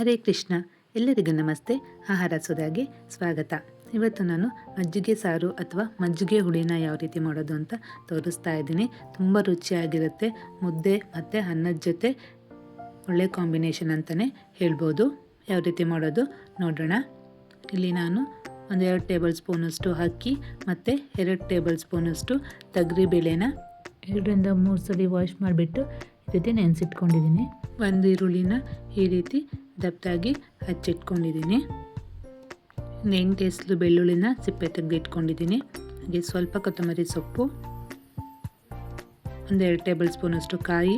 ಹರೇ ಕೃಷ್ಣ. ಎಲ್ಲರಿಗೂ ನಮಸ್ತೆ. ಆಹಾರ ಸುಧಾಗೆ ಸ್ವಾಗತ. ಇವತ್ತು ನಾನು ಮಜ್ಜಿಗೆ ಸಾರು ಅಥವಾ ಮಜ್ಜಿಗೆ ಹುಳಿನ ಯಾವ ರೀತಿ ಮಾಡೋದು ಅಂತ ತೋರಿಸ್ತಾ ಇದ್ದೀನಿ. ತುಂಬ ರುಚಿಯಾಗಿರುತ್ತೆ. ಮುದ್ದೆ ಮತ್ತು ಅನ್ನದ ಜೊತೆ ಒಳ್ಳೆ ಕಾಂಬಿನೇಷನ್ ಅಂತಲೇ ಹೇಳ್ಬೋದು. ಯಾವ ರೀತಿ ಮಾಡೋದು ನೋಡೋಣ. ಇಲ್ಲಿ ನಾನು ಒಂದು ಎರಡು ಟೇಬಲ್ ಸ್ಪೂನಷ್ಟು ಅಕ್ಕಿ ಮತ್ತು ಎರಡು ಟೇಬಲ್ ಸ್ಪೂನಷ್ಟು ಬೇಳೆನ ಎರಡರಿಂದ ಮೂರು ಸಲ ವಾಶ್ ಮಾಡಿಬಿಟ್ಟು ರೀತಿ ನೆನೆಸಿಟ್ಕೊಂಡಿದ್ದೀನಿ. ಒಂದು ಈರುಳ್ಳಿನ ಈ ರೀತಿ ದಪ್ಪದಾಗಿ ಹಚ್ಚಿಟ್ಕೊಂಡಿದ್ದೀನಿ. ಎಂಟು ಎಸ್ಲು ಬೆಳ್ಳುಳ್ಳಿನ ಸಿಪ್ಪೆ ತೆಗೆದಿಟ್ಕೊಂಡಿದ್ದೀನಿ. ಹಾಗೆ ಸ್ವಲ್ಪ ಕೊತ್ತಂಬರಿ ಸೊಪ್ಪು ಒಂದೆರಡು ಟೇಬಲ್ ಸ್ಪೂನಷ್ಟು ಕಾಯಿ,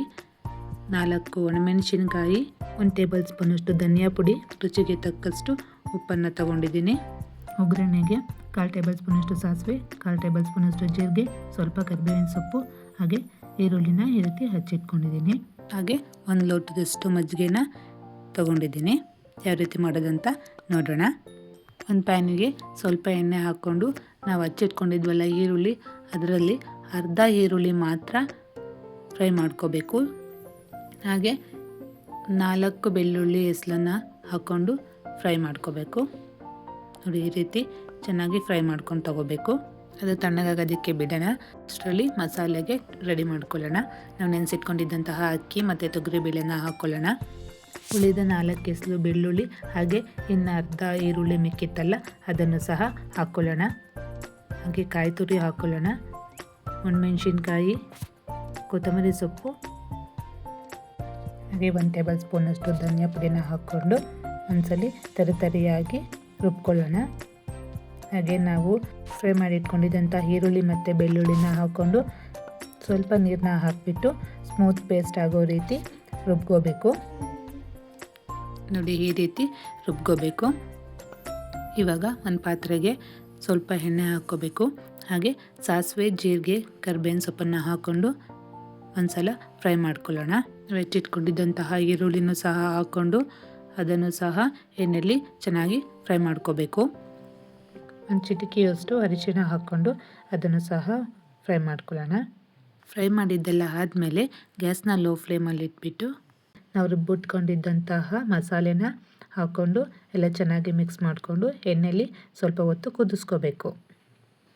ನಾಲ್ಕು ಒಣಮೆಣಸಿನಕಾಯಿ, ಒಂದು ಟೇಬಲ್ ಸ್ಪೂನಷ್ಟು ಧನಿಯಾ ಪುಡಿ, ರುಚಿಗೆ ತಕ್ಕಷ್ಟು ಉಪ್ಪನ್ನು ತಗೊಂಡಿದ್ದೀನಿ. ಒಗ್ಗರಣೆಗೆ ಕಾಲು ಟೇಬಲ್ ಸ್ಪೂನಷ್ಟು ಸಾಸಿವೆ, ಕಾಲು ಟೇಬಲ್ ಸ್ಪೂನಷ್ಟು ಜೀರಿಗೆ, ಸ್ವಲ್ಪ ಕರಿಬೇವಿನ ಸೊಪ್ಪು, ಹಾಗೆ ಈರುಳ್ಳಿನ ಈ ರೀತಿ ಹಚ್ಚಿಟ್ಕೊಂಡಿದ್ದೀನಿ. ಹಾಗೆ ಒಂದು ಲೋಟದಷ್ಟು ಮಜ್ಜಿಗೆನ ತೊಗೊಂಡಿದ್ದೀನಿ. ಯಾವ ರೀತಿ ಮಾಡೋದಂತ ನೋಡೋಣ. ಒಂದು ಪ್ಯಾನಿಗೆ ಸ್ವಲ್ಪ ಎಣ್ಣೆ ಹಾಕ್ಕೊಂಡು ನಾವು ಹಚ್ಚಿಟ್ಕೊಂಡಿದ್ವಲ್ಲ ಈರುಳ್ಳಿ, ಅದರಲ್ಲಿ ಅರ್ಧ ಈರುಳ್ಳಿ ಮಾತ್ರ ಫ್ರೈ ಮಾಡ್ಕೋಬೇಕು. ಹಾಗೆ ನಾಲ್ಕು ಬೆಳ್ಳುಳ್ಳಿ ಹೆಸ್ಲನ್ನು ಹಾಕ್ಕೊಂಡು ಫ್ರೈ ಮಾಡ್ಕೋಬೇಕು. ನೋಡಿ ಈ ರೀತಿ ಚೆನ್ನಾಗಿ ಫ್ರೈ ಮಾಡ್ಕೊಂಡು ತಗೋಬೇಕು. ಅದು ತಣ್ಣಗಾಗೋದಕ್ಕೆ ಬಿಡೋಣ. ಅಷ್ಟರಲ್ಲಿ ಮಸಾಲೆಗೆ ರೆಡಿ ಮಾಡ್ಕೊಳ್ಳೋಣ. ನಾವು ನೆನೆಸಿಟ್ಕೊಂಡಿದ್ದಂತಹ ಅಕ್ಕಿ ಮತ್ತು ತೊಗರಿಬೇಳೆನ ಹಾಕ್ಕೊಳ್ಳೋಣ ಉಳಿದ ನಾಲ್ಕು ಎಸಲು ಬೆಳ್ಳುಳ್ಳಿ ಹಾಗೆ ಇನ್ನು ಅರ್ಧ ಈರುಳ್ಳಿ ಮಿಕ್ಕಿತ್ತಲ್ಲ, ಅದನ್ನು ಸಹ ಹಾಕ್ಕೊಳ್ಳೋಣ ಹಾಗೆ ಕಾಯಿ ತುರಿ ಹಾಕ್ಕೊಳ್ಳೋಣ ಒಣಮೆಣ್ಸಿನ್ಕಾಯಿ, ಕೊತ್ತಂಬರಿ ಸೊಪ್ಪು, ಹಾಗೆ ಒಂದು ಟೇಬಲ್ ಸ್ಪೂನಷ್ಟು ಧನಿಯಾ ಪುಡಿನ ಹಾಕ್ಕೊಂಡು ಒಂದ್ಸಲಿ ತರಿತರಿಯಾಗಿ ರುಬ್ಕೊಳ್ಳೋಣ. ಹಾಗೆ ನಾವು ಫ್ರೈ ಮಾಡಿ ಇಟ್ಕೊಂಡಿದ್ದಂಥ ಈರುಳ್ಳಿ ಮತ್ತು ಬೆಳ್ಳುಳ್ಳಿನ ಹಾಕ್ಕೊಂಡು ಸ್ವಲ್ಪ ನೀರನ್ನ ಹಾಕಿಬಿಟ್ಟು ಸ್ಮೂತ್ ಪೇಸ್ಟ್ ಆಗೋ ರೀತಿ ರುಬ್ಕೋಬೇಕು. ನೋಡಿ ಈ ರೀತಿ ರುಬ್ಕೋಬೇಕು. ಇವಾಗ ಒಂದು ಪಾತ್ರೆಗೆ ಸ್ವಲ್ಪ ಎಣ್ಣೆ ಹಾಕ್ಕೋಬೇಕು. ಹಾಗೆ ಸಾಸಿವೆ, ಜೀರಿಗೆ, ಕರ್ಬೇವಿನ ಸೊಪ್ಪನ್ನು ಹಾಕ್ಕೊಂಡು ಒಂದು ಸಲ ಫ್ರೈ ಮಾಡ್ಕೊಳ್ಳೋಣ. ಹೆಚ್ಚಿಟ್ಕೊಂಡಿದ್ದಂತಹ ಈರುಳ್ಳಿನೂ ಸಹ ಹಾಕ್ಕೊಂಡು ಅದನ್ನು ಸಹ ಎಣ್ಣೆಯಲ್ಲಿ ಚೆನ್ನಾಗಿ ಫ್ರೈ ಮಾಡ್ಕೋಬೇಕು. ಒಂದು ಚಿಟಿಕೆಯಷ್ಟು ಅರಿಶಿಣ ಹಾಕ್ಕೊಂಡು ಅದನ್ನು ಸಹ ಫ್ರೈ ಮಾಡ್ಕೊಳ್ಳೋಣ. ಫ್ರೈ ಮಾಡಿದ್ದೆಲ್ಲ ಆದಮೇಲೆ ಗ್ಯಾಸ್ನ ಲೋ ಫ್ಲೇಮಲ್ಲಿ ಇಟ್ಬಿಟ್ಟು ನಾವು ರುಬ್ಬಿಟ್ಕೊಂಡಿದ್ದಂತಹ ಮಸಾಲೆನ ಹಾಕ್ಕೊಂಡು ಎಲ್ಲ ಚೆನ್ನಾಗಿ ಮಿಕ್ಸ್ ಮಾಡಿಕೊಂಡು ಎಣ್ಣೆಯಲ್ಲಿ ಸ್ವಲ್ಪ ಹೊತ್ತು ಕುದಿಸ್ಕೋಬೇಕು.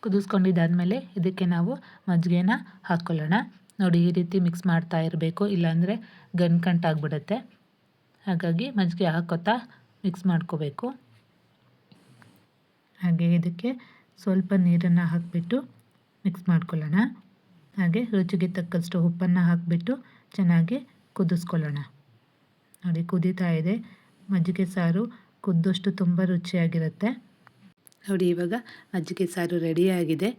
ಕುದಿಸ್ಕೊಂಡಿದ್ದಾದಮೇಲೆ ಇದಕ್ಕೆ ನಾವು ಮಜ್ಜಿಗೆನ ಹಾಕ್ಕೊಳ್ಳೋಣ. ನೋಡಿ ಈ ರೀತಿ ಮಿಕ್ಸ್ ಮಾಡ್ತಾ ಇರಬೇಕು ಇಲ್ಲಾಂದರೆ ಗಂಟ್ಕಂಟಾಗ್ಬಿಡುತ್ತೆ ಹಾಗಾಗಿ ಮಜ್ಜಿಗೆ ಹಾಕೋತಾ ಮಿಕ್ಸ್ ಮಾಡ್ಕೋಬೇಕು. ಹಾಗೆ ಇದಕ್ಕೆ ಸ್ವಲ್ಪ ನೀರನ್ನು ಹಾಕಿಬಿಟ್ಟು ಮಿಕ್ಸ್ ಮಾಡ್ಕೊಳ್ಳೋಣ. ಹಾಗೆ ರುಚಿಗೆ ತಕ್ಕಷ್ಟು ಉಪ್ಪನ್ನು ಹಾಕಿಬಿಟ್ಟು ಚೆನ್ನಾಗಿ ಕುದಿಸ್ಕೊಳ್ಳೋಣ. ನೋಡಿ ಕುದೀತಾ ಇದೆ. ಮಜ್ಜಿಗೆ ಸಾರು ಕುದ್ದಷ್ಟು ತುಂಬ ರುಚಿಯಾಗಿರುತ್ತೆ. ನೋಡಿ ಇವಾಗ ಮಜ್ಜಿಗೆ ಸಾರು ರೆಡಿಯಾಗಿದೆ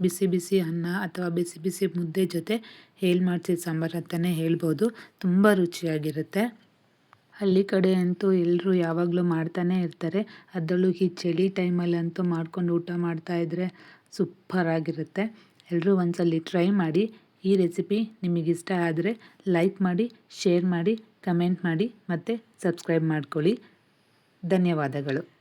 ಬಿಸಿ ಬಿಸಿ ಅನ್ನ ಅಥವಾ ಬಿಸಿ ಬಿಸಿ ಮುದ್ದೆ ಜೊತೆ ಹೇಳಿ ಮಾಡಿಸಿದ ಸಾಂಬಾರು ಅಂತಲೇ ಹೇಳ್ಬೋದು. ತುಂಬ ರುಚಿಯಾಗಿರುತ್ತೆ. ಹಳ್ಳಿ ಕಡೆ ಅಂತೂ ಎಲ್ಲರೂ ಯಾವಾಗಲೂ ಮಾಡ್ತಾನೆ ಇರ್ತಾರೆ. ಅದರಲ್ಲೂ ಈ ಚಳಿ ಟೈಮಲ್ಲಂತೂ ಮಾಡ್ಕೊಂಡು ಊಟ ಮಾಡ್ತಾ ಮಾಡ್ತಾಯಿದ್ರೆ ಸೂಪರಾಗಿರುತ್ತೆ ಎಲ್ಲರೂ ಒಂದ್ಸಲ ಟ್ರೈ ಮಾಡಿ. ಈ ರೆಸಿಪಿ ನಿಮಗಿಷ್ಟ ಆದರೆ ಲೈಕ್ ಮಾಡಿ, ಶೇರ್ ಮಾಡಿ, ಕಮೆಂಟ್ ಮಾಡಿ ಮತ್ತು ಸಬ್ಸ್ಕ್ರೈಬ್ ಮಾಡ್ಕೊಳ್ಳಿ. ಧನ್ಯವಾದಗಳು.